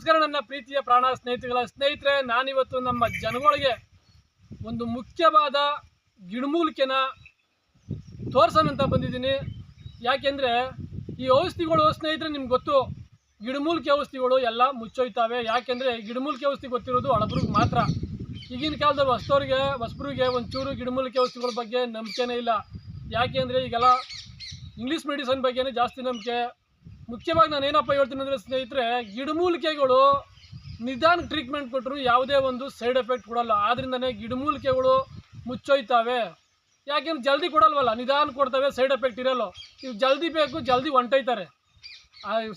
ನಮಸ್ಕಾರ ನನ್ನ ಪ್ರೀತಿಯ ಪ್ರಾಣ ಸ್ನೇಹಿತರುಗಳ ಸ್ನೇಹಿತರೆ, ನಾನಿವತ್ತು ನಮ್ಮ ಜನಗಳಿಗೆ ಒಂದು ಮುಖ್ಯವಾದ ಗಿಡಮೂಲಿಕೆನ ತೋರ್ಸೋಣಂತ ಬಂದಿದ್ದೀನಿ. ಯಾಕೆಂದರೆ ಈ ಔಷಧಿಗಳು ಸ್ನೇಹಿತರೆ ನಿಮ್ಗೆ ಗೊತ್ತು, ಗಿಡಮೂಲಿಕೆ ಔಷಧಿಗಳು ಎಲ್ಲ ಮುಚ್ಚೋಯ್ತಾವೆ. ಯಾಕೆಂದರೆ ಗಿಡಮೂಲಿಕೆ ಔಷಧಿ ಗೊತ್ತಿರೋದು ಹಳಬ್ರಿಗೆ ಮಾತ್ರ. ಈಗಿನ ಕಾಲದಲ್ಲಿ ಹೊಸದವ್ರಿಗೆ ಹೊಸಬ್ರಿಗೆ ಒಂಚೂರು ಗಿಡಮೂಲಿಕೆ ಔಷಧಿಗಳ ಬಗ್ಗೆ ನಂಬಿಕೆನೇ ಇಲ್ಲ. ಯಾಕೆಂದರೆ ಈಗೆಲ್ಲ ಇಂಗ್ಲೀಷ್ ಮೆಡಿಸನ್ ಬಗ್ಗೆನೇ ಜಾಸ್ತಿ ನಂಬಿಕೆ ಮುಖ್ಯವಾಗಿ ನಾನು ಏನಪ್ಪ ಹೇಳ್ತೀನಿ ಅಂದರೆ ಸ್ನೇಹಿತರೆ ಗಿಡಮೂಲಿಕೆಗಳು ನಿಧಾನ ಟ್ರೀಟ್ಮೆಂಟ್ ಕೊಟ್ಟರು ಯಾವುದೇ ಒಂದು ಸೈಡ್ ಎಫೆಕ್ಟ್ ಕೊಡಲ್ಲ. ಆದ್ರಿಂದನೇ ಗಿಡಮೂಲಿಕೆಗಳು ಮುಚ್ಚೋಯ್ತವೆ. ಯಾಕೆಂದ್ರೆ ಜಲ್ದಿ ಕೊಡಲ್ವಲ್ಲ? ನಿಧಾನ ಕೊಡ್ತವೆ ಸೈಡ್ ಎಫೆಕ್ಟ್ ಇರಲ್ಲ. ಇವು ಜಲ್ದಿ ಬೇಕು, ಜಲ್ದಿ ಹೊಂಟೈತಾರೆ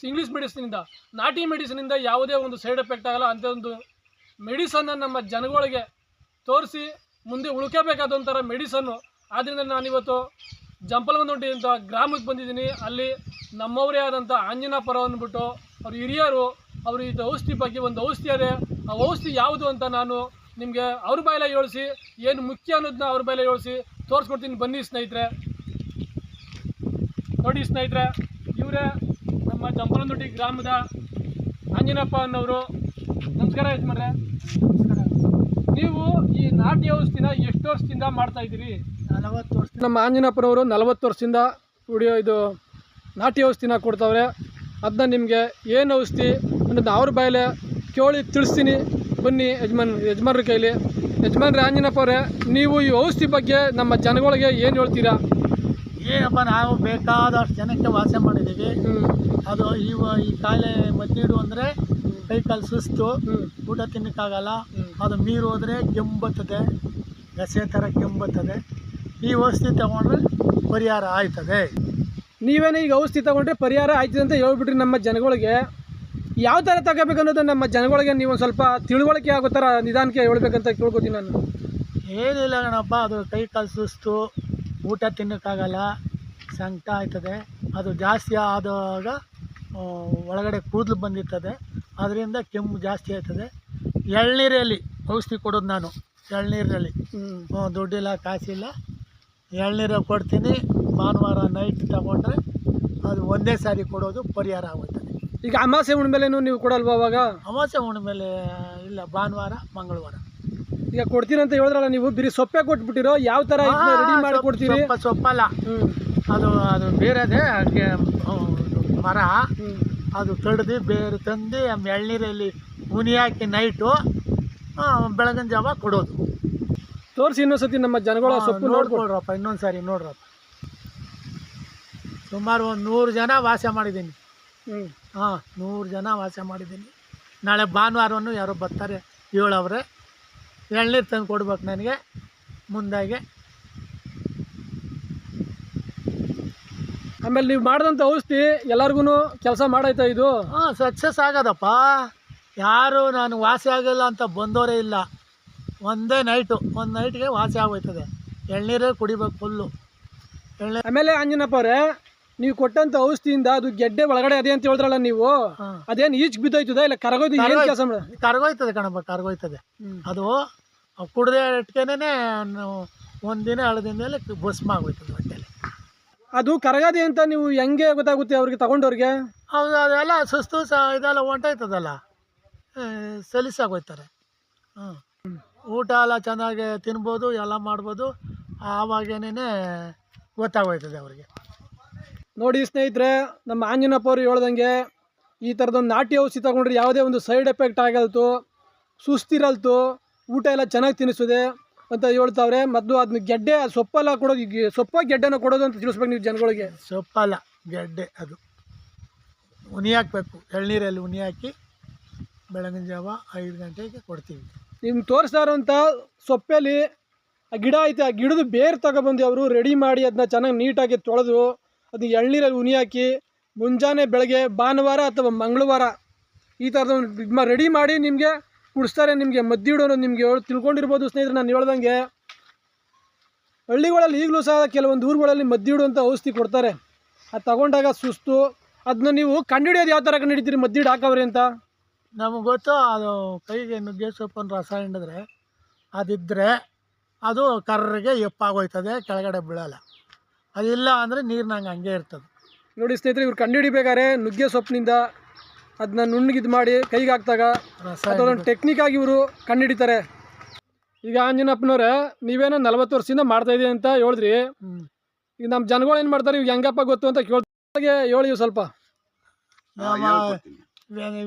ಇಂಗ್ಲೀಷ್ ಮೆಡಿಸಿನಿಂದ ನಾಟಿ ಮೆಡಿಸಿನಿಂದ ಯಾವುದೇ ಒಂದು ಸೈಡ್ ಎಫೆಕ್ಟ್ ಆಗಲ್ಲ. ಅಂತ ಒಂದು ಮೆಡಿಸನ್ನ ನಮ್ಮ ಜನಗಳಿಗೆ ತೋರಿಸಿ, ಮುಂದೆ ಉಳ್ಕೋಬೇಕಾದಂಥರ ಮೆಡಿಸನ್ನು ಆದ್ದರಿಂದ ನಾನಿವತ್ತು ಜಂಪಲಗಂದೊಡ್ಡಿ ಅಂತ ಗ್ರಾಮಕ್ಕೆ ಬಂದಿದ್ದೀನಿ. ಅಲ್ಲಿ ನಮ್ಮವರೇ ಆದಂಥ ಆಂಜನಾಪುರ ಅಂದ್ಬಿಟ್ಟು ಅವ್ರ ಹಿರಿಯರು, ಅವರು ಇದು ಔಷಧಿ ಬಗ್ಗೆ ಒಂದು ಔಷಧಿ ಅದೇ ಆ ಔಷಧಿ ಯಾವುದು ಅಂತ ನಾನು ನಿಮಗೆ ಅವ್ರ ಬಾಯಲ್ಲೇ ಹೇಳಿಸಿ, ಏನು ಮುಖ್ಯ ಅನ್ನೋದನ್ನ ಅವ್ರ ಬಾಯಲ್ಲೇ ಹೇಳಿಸಿ ತೋರಿಸ್ಕೊಡ್ತೀನಿ ಬನ್ನಿ ಸ್ನೇಹಿತರೆ. ನೋಡಿ ಸ್ನೇಹಿತರೆ, ಇವರೇ ನಮ್ಮ ಜಂಪಲಂದೊಡ್ಡಿ ಗ್ರಾಮದ ಆಂಜನಪ್ಪ ಅನ್ನೋರು. ನಮಸ್ಕಾರ, ಯಜಮಾನ್ರೆ. ನೀವು ಈ ನಾಟಿ ಔಷಧಿನ ಎಷ್ಟು ವರ್ಷದಿಂದ ಮಾಡ್ತಾ ಇದ್ದೀರಿ? ನಲವತ್ತು ವರ್ಷ. ನಮ್ಮ ಆಂಜನಪ್ಪನವರು ನಲವತ್ತು ವರ್ಷದಿಂದ ಕುಡಿಯೋ ಇದು ನಾಟಿ ಔಷಧಿನ ಕೊಡ್ತಾವ್ರೆ. ಅದನ್ನ ನಿಮಗೆ ಏನು ಔಷಧಿ ಅನ್ನೋದು ಅವ್ರ ಬಾಯಲೆ ಕೇಳಿ ತಿಳಿಸ್ತೀನಿ. ಬನ್ನಿ ಯಜಮಾನ್ ಯಜಮಾನ್ರ ಕೈಲಿ. ಯಜಮಾನ್ರ ಆಂಜನಪ್ಪ ಅವರೇ ನೀವು ಈ ಔಷಧಿ ಬಗ್ಗೆ ನಮ್ಮ ಜನಗಳಿಗೆ ಏನು ಹೇಳ್ತೀರಾ? ಏನಪ್ಪ ನಾವು ಬೇಕಾದಷ್ಟು ಜನಕ್ಕೆ ವಾಸ ಮಾಡಿದ್ದೀವಿ. ಹ್ಞೂ ಅದು ಇವ ಈ ಕಾಯಿಲೆ ಮದ್ದಿಡು ಅಂದರೆ ಕೈ ಕಾಲು ಸುಸ್ತು. ಊಟ ತಿನ್ನಕ್ಕಾಗಲ್ಲ. ಅದು ನೀರು ಹೋದರೆ ಕೆಂಬತ್ತದೆ ಗಸೆ ಥರ ಕೆಂಬತ್ತದೆ. ಈ ಔಷಧಿ ತಗೊಂಡ್ರೆ ಪರಿಹಾರ ಆಯ್ತದೆ. ನೀವೇನೇ ಈಗ ಔಷಧಿ ತಗೊಂಡ್ರೆ ಪರಿಹಾರ ಆಯ್ತದೆ ಅಂತ ಹೇಳ್ಬಿಟ್ರಿ ನಮ್ಮ ಜನಗಳಿಗೆ. ಯಾವ ಥರ ತಗೋಬೇಕು ಅನ್ನೋದು ನಮ್ಮ ಜನಗಳಿಗೆ ನೀವು ಸ್ವಲ್ಪ ತಿಳುವಳಿಕೆ ಆಗೋ ಥರ ನಿಧಾನಕ್ಕೆ ಹೇಳ್ಬೇಕಂತ ಕೇಳ್ಕೊತೀನಿ ನಾನು. ಏನಿಲ್ಲ ಕಣಪ್ಪ ಅದು ಕೈ ಕಾಲು ಸುಸ್ತು ಊಟ ತಿನ್ನೋಕ್ಕಾಗಲ್ಲ ಸಂಕಟ ಆಯ್ತದೆ. ಅದು ಜಾಸ್ತಿ ಆದಾಗ ಒಳಗಡೆ ಕೂದಲು ಬಂದಿರ್ತದೆ. ಅದರಿಂದ ಕೆಮ್ಮು ಜಾಸ್ತಿ ಆಯ್ತದೆ. ಎಳ್ನೀರಲ್ಲಿ ಔಷಧಿ ಕೊಡೋದು ನಾನು ಎಳ್ನೀರಿನಲ್ಲಿ. ಹ್ಞೂ ದುಡ್ಡಿಲ್ಲ ಕಾಸಿಲ್ಲ. ಎಳ್ನೀರು ಕೊಡ್ತೀನಿ ಭಾನುವಾರ ನೈಟ್ ತಗೊಂಡ್ರೆ ಅದು ಒಂದೇ ಸಾರಿ ಕೊಡೋದು ಪರಿಹಾರ ಆಗುತ್ತೆ. ಈಗ ಅಮಾಸೆ ಹುಣ್ಮೇಲೆನೂ ನೀವು ಕೊಡಲ್ವಾ ಅವಾಗ? ಅಮಾಸೆ ಹುಣ್ಮೇಲೆ ಇಲ್ಲ ಭಾನುವಾರ ಮಂಗಳವಾರ. ಈಗ ಕೊಡ್ತೀನಿ ಅಂತ ಹೇಳಿದ್ರಲ್ಲ ನೀವು ಬಿರಿ ಸೊಪ್ಪೆ ಕೊಟ್ಬಿಟ್ಟಿರೋ ಯಾವ ಥರ ರೆಡಿ ಮಾಡಿ ಕೊಡ್ತೀರಿ? ಸೊಪ್ಪ ಸೊಪ್ಪಲ್ಲ. ಹ್ಞೂ ಅದು ಅದು ಬೇರೆದೇ ಅದಕ್ಕೆ ಮರ. ಅದು ಕಡ್ದು ಬೇರೆ ತಂದು ಆಮೇಲೆ ಎಳ್ನೀರಲ್ಲಿ ಹುನಿ ಹಾಕಿ ನೈಟು ಬೆಳಗಿನ ಜಾವ ಕೊಡೋದು. ತೋರಿಸಿ ಇನ್ನೊಂದ್ಸತಿ ನಮ್ಮ ಜನಗಳ ಸೊಪ್ಪು ನೋಡ್ಕೊಳ್ರಪ್ಪ ಇನ್ನೊಂದು ಸಾರಿ ನೋಡ್ರಪ್ಪ. ಸುಮಾರು ಒಂದು ನೂರು ಜನ ವಾಸ ಮಾಡಿದ್ದೀನಿ. ಹ್ಞೂ ಹಾಂ ನೂರು ಜನ ವಾಸ ಮಾಡಿದ್ದೀನಿ. ನಾಳೆ ಭಾನುವಾರವನ್ನು ಯಾರೋ ಬರ್ತಾರೆ ಏಳವ್ರೆ. ಎಳ್ನೀರು ತಂದು ಕೊಡ್ಬೇಕು ನನಗೆ ಮುಂದಾಗೆ. ಆಮೇಲೆ ನೀವು ಮಾಡಿದಂಥ ಔಷಧಿ ಎಲ್ಲರಿಗೂ ಕೆಲಸ ಮಾಡೈತ ಇದು? ಹಾಂ ಸಕ್ಸಸ್ ಆಗೋದಪ್ಪ. ಯಾರು ನಾನು ವಾಸಿ ಆಗಿಲ್ಲ ಅಂತ ಬಂದವರೇ ಇಲ್ಲ. ಒಂದೇ ನೈಟು ಒಂದು ನೈಟ್ಗೆ ವಾಸಿ ಆಗೋಯ್ತದೆ. ಎಳ್ನೀರೇ ಕುಡಿಬೇಕು ಫುಲ್ಲು ಎಳ್ನೀರು ಆಮೇಲೆ ಅಂಜನಪ್ಪ ಅವರೇ ನೀವು ಕೊಟ್ಟಂತ ಔಷಧಿಯಿಂದ ಅದು ಗೆಡ್ಡೆ ಒಳಗಡೆ ಅದೇ ಅಂತ ಹೇಳಿದ್ರಲ್ಲ ನೀವು? ಅದೇನು ಈಚ್ ಬಿದ್ದೋಯ್ತದ ಇಲ್ಲ ಕರಗೋಯ್ತು ಏನು ಕೆಲಸ ಕರಗೋಯ್ತದೆ ಕಣಪ್ಪ ಕರಗೋಯ್ತದೆ. ಅದು ಕುಡ್ದೆ ಒಂದು ಒಂದಿನ ದಿನದಲ್ಲಿ ಭಸ್ಮ ಆಗೋಯ್ತದೆ ಹೊಟ್ಟೆಲಿ. ಅದು ಕರಗದೆ ಅಂತ ನೀವು ಹೆಂಗೆ ಗೊತ್ತಾಗುತ್ತೆ ಅವ್ರಿಗೆ ತಗೊಂಡವ್ರಿಗೆ ಹೌದು ಅದೆಲ್ಲ ಸುಸ್ತು ಸಹ ಇದೆಲ್ಲ ಹೊಂಟೋಯ್ತದಲ್ಲ. ಆ, ಸಲೀಸಾಗೋಯ್ತಾರೆ. ಹ್ಞೂ ಊಟ ಎಲ್ಲ ಚೆನ್ನಾಗಿ ತಿನ್ಬೋದು ಎಲ್ಲ ಮಾಡ್ಬೋದು. ಆವಾಗೇನೇ ಗೊತ್ತಾಗೋಯ್ತದೆ ಅವರಿಗೆ. ನೋಡಿ ಸ್ನೇಹಿತರೆ ನಮ್ಮ ಆಂಜನಪ್ಪ ಅವರು ಹೇಳ್ದಂಗೆ ಈ ಥರದೊಂದು ನಾಟಿ ಔಷಧಿ ತಗೊಂಡ್ರೆ ಯಾವುದೇ ಒಂದು ಸೈಡ್ ಎಫೆಕ್ಟ್ ಆಗಲ್ತು ಸುಸ್ತಿರಲ್ತು ಊಟ ಎಲ್ಲ ಚೆನ್ನಾಗಿ ತಿನ್ನಿಸ್ತದೆ ಅಂತ ಹೇಳ್ತಾವ್ರೆ. ಮತ್ತು ಅದನ್ನ ಗೆಡ್ಡೆ ಸೊಪ್ಪಲ್ಲ ಕೊಡೋದು ಸೊಪ್ಪ ಗೆಡ್ಡೆನ ಕೊಡೋದು ಅಂತ ತಿಳಿಸ್ಬೇಕು ನೀವು ಜನಗಳಿಗೆ. ಸೊಪ್ಪಲ್ಲ ಗೆಡ್ಡೆ ಅದು. ಉನಿ ಹಾಕ್ಬೇಕು ಎಳ್ನೀರಲ್ಲಿ ಉನಿ ಹಾಕಿ ಬೆಳಗಿನ ಜಾವ ಐದು ಗಂಟೆಗೆ ಕೊಡ್ತೀವಿ. ನಿಮ್ಗೆ ತೋರಿಸ್ತಾ ಇರೋಂಥ ಸೊಪ್ಪೆಲಿ ಆ ಗಿಡ ಐತೆ, ಆ ಗಿಡದ ಬೇರು ತಗೊಬಂದು ಅವರು ರೆಡಿ ಮಾಡಿ ಅದನ್ನ ಚೆನ್ನಾಗಿ ನೀಟಾಗಿ ತೊಳೆದು ಅದು ಎಳ್ನೀರಲ್ಲಿ ಉನಿ ಹಾಕಿ ಮುಂಜಾನೆ ಬೆಳಗ್ಗೆ ಭಾನುವಾರ ಅಥವಾ ಮಂಗಳವಾರ ಈ ಥರದ ರೆಡಿ ಮಾಡಿ ನಿಮಗೆ ಕುಡಿಸ್ತಾರೆ ನಿಮಗೆ ಮದ್ದಿಡೋನು ನಿಮಗೆ ಹೇಳಿ ತಿಳ್ಕೊಂಡಿರ್ಬೋದು ಸ್ನೇಹಿತರೆ, ನಾನು ಹೇಳ್ದಂಗೆ. ಹಳ್ಳಿಗಳಲ್ಲಿ ಈಗಲೂ ಸಹ ಕೆಲವೊಂದು ಊರುಗಳಲ್ಲಿ ಮದ್ದಿಡುವಂಥ ಔಷಧಿ ಕೊಡ್ತಾರೆ. ಅದು ತಗೊಂಡಾಗ ಸುಸ್ತು ಅದನ್ನ ನೀವು ಕಂಡುಹಿಡಿಯೋದು ಯಾವ ಥರ ಕಂಡುಹಿಡಿತೀರಿ ಮದ್ದಿಡು ಹಾಕವ್ರಿ ಅಂತ? ನಮಗೆ ಗೊತ್ತು ಅದು ಕೈಗೆ ನುಗ್ಗೆ ಸೊಪ್ಪನ್ನು ರಸ ಹಿಂಡಿದ್ರೆ ಅದಿದ್ದರೆ ಅದು ಕರ್ರಿಗೆ ಎಪ್ಪಾಗೋಯ್ತದೆ ಕೆಳಗಡೆ ಬೀಳಲ್ಲ. ಅದಿಲ್ಲ ಅಂದರೆ ನೀರಿನಂಗೆ ಹಂಗೆ ಇರ್ತದೆ. ನೋಡಿ ಸ್ನೇಹಿತರೆ ಇವ್ರು ಕಂಡುಹಿಡಿಬೇಕಾದ್ರೆ ನುಗ್ಗೆ ಸೊಪ್ಪಿನಿಂದ ಅದನ್ನ ನುಣ್ಣಗಿದ್ ಮಾಡಿ ಕೈಗೆ ಹಾಕ್ದಾಗ ಅದೊಂದು ಟೆಕ್ನಿಕ್ ಆಗಿ ಇವರು ಕಂಡುಹಿಡಿತಾರೆ. ಈಗ ಆಂಜನಪ್ಪನವ್ರೆ ನೀವೇನೋ ನಲವತ್ತು ವರ್ಷದಿಂದ ಮಾಡ್ತಾ ಇದೀನಿ ಅಂತ ಹೇಳಿದ್ರಿ. ಈಗ ನಮ್ಮ ಜನಗಳು ಏನು ಮಾಡ್ತಾರೆ ಇವಾಗ ಹೆಂಗಪ್ಪ ಗೊತ್ತು ಅಂತ ಕೇಳ್ತಾಗೆ ಹೇಳಿ ಇವ್ ಸ್ವಲ್ಪ.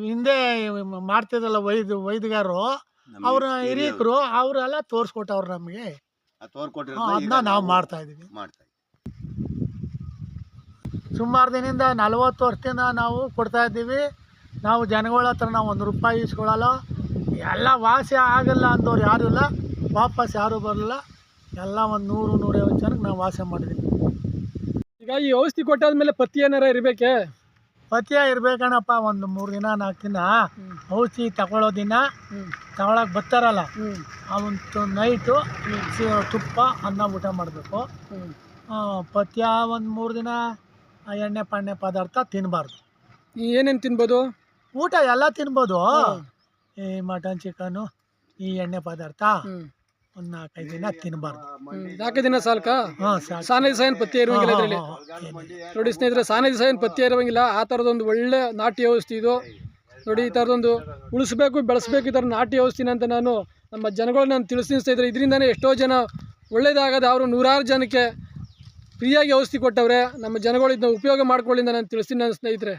ಹಿಂದೆ ಮಾಡ್ತಿದ್ರಲ್ಲ ವೈದ್ಯ ವೈದ್ಯಗಾರರು ಅವ್ರ ಹಿರಿಯಕರು ಅವರೆಲ್ಲ ತೋರಿಸ್ಕೊಟ್ಟವ್ರು ನಮಗೆ. ಅದನ್ನ ನಾವು ಮಾಡ್ತಾ ಇದೀವಿ ಮಾಡ್ತಾ ಸುಮಾರು ದಿನದಿಂದ ನಲವತ್ತು ವರ್ಷದಿಂದ ನಾವು ಕೊಡ್ತಾ ಇದ್ದೀವಿ. ನಾವು ಜನಗಳ ಹತ್ರ ನಾವು ಒಂದು ರೂಪಾಯಿ ಇಸ್ಕೊಳ್ಳಲ್ಲ ಎಲ್ಲ ವಾಸಿ ಆಗಲ್ಲ ಅಂದವ್ರು ಯಾರೂ ಇಲ್ಲ. ವಾಪಸ್ ಯಾರೂ ಬರಲ್ಲ. ಎಲ್ಲ ಒಂದು ನೂರು ನೂರೈವತ್ತು ಜನಕ್ಕೆ ನಾವು ವಾಸ ಮಾಡಿದ್ದೀವಿ. ಈಗ ಈ ಔಷಧಿ ಕೊಟ್ಟಾದ್ಮೇಲೆ ಪತ್ತಿ ಏನಾರ ಇರಬೇಕೆ? ಪಥ್ಯ ಇರ್ಬೇಕಣ್ಣಪ್ಪ ಒಂದು ಮೂರು ದಿನ ನಾಲ್ಕು ದಿನ ಔಷಧಿ ತಗೊಳ್ಳೋ ದಿನ ತಗೊಳಕ್ ಬರ್ತಾರಲ್ಲ ಅವತ್ತು ನೈಟು ತುಪ್ಪ ಅನ್ನ ಊಟ ಮಾಡಬೇಕು. ಪಥ್ಯ ಒಂದು ಮೂರು ದಿನ ಆ ಎಣ್ಣೆ ಪಣ್ಣೆ ಪದಾರ್ಥ ತಿನ್ನಬಾರ್ದು ಏನೇನು ತಿನ್ಬೋದು? ಊಟ ಎಲ್ಲ ತಿನ್ಬೋದು. ಈ ಮಟನ್ ಚಿಕನು ಈ ಎಣ್ಣೆ ಪದಾರ್ಥ. ಒಂದು ನಾಲ್ಕೈದು ದಿನ ತಿನ್ನಬಾರ್ದು ನಾಲ್ಕು ದಿನ ಸಾಲ್ಕ ಹಾಂ ಸಾಕು. ಪತ್ತಿ ಇರುವಂಗಿಲ್ಲ ಇದರಲ್ಲಿ? ನೋಡಿ ಸ್ನೇಹಿತರೆ ಸಾನೆ ದಿವಸ ಏನು ಪತ್ತೆ ಇರುವಂಗಿಲ್ಲ ಆ ಥರದೊಂದು ಒಳ್ಳೆ ನಾಟಿ ಔಷಧಿ ಇದು. ನೋಡಿ ಈ ಥರದೊಂದು ಉಳಿಸ್ಬೇಕು ಬೆಳೆಸ್ಬೇಕು ಈ ಥರ ನಾಟಿ ಔಷಧಿನ ಅಂತ ನಾನು ನಮ್ಮ ಜನಗಳನ್ನ ನಾನು ತಿಳಿಸ್ತೀನಿ ಸ್ನೇಹಿತರೆ. ಇದರಿಂದನೇ ಎಷ್ಟೋ ಜನ ಒಳ್ಳೇದಾಗದ ಅವರು ನೂರಾರು ಜನಕ್ಕೆ ಫ್ರೀಯಾಗಿ ಔಷಧಿ ಕೊಟ್ಟವ್ರೆ. ನಮ್ಮ ಜನಗಳು ಇದನ್ನ ಉಪಯೋಗ ಮಾಡ್ಕೊಳ್ಳಿಂದ ನಾನು ತಿಳಿಸ್ತೀನಿ ನನ್ನ ಸ್ನೇಹಿತರೆ.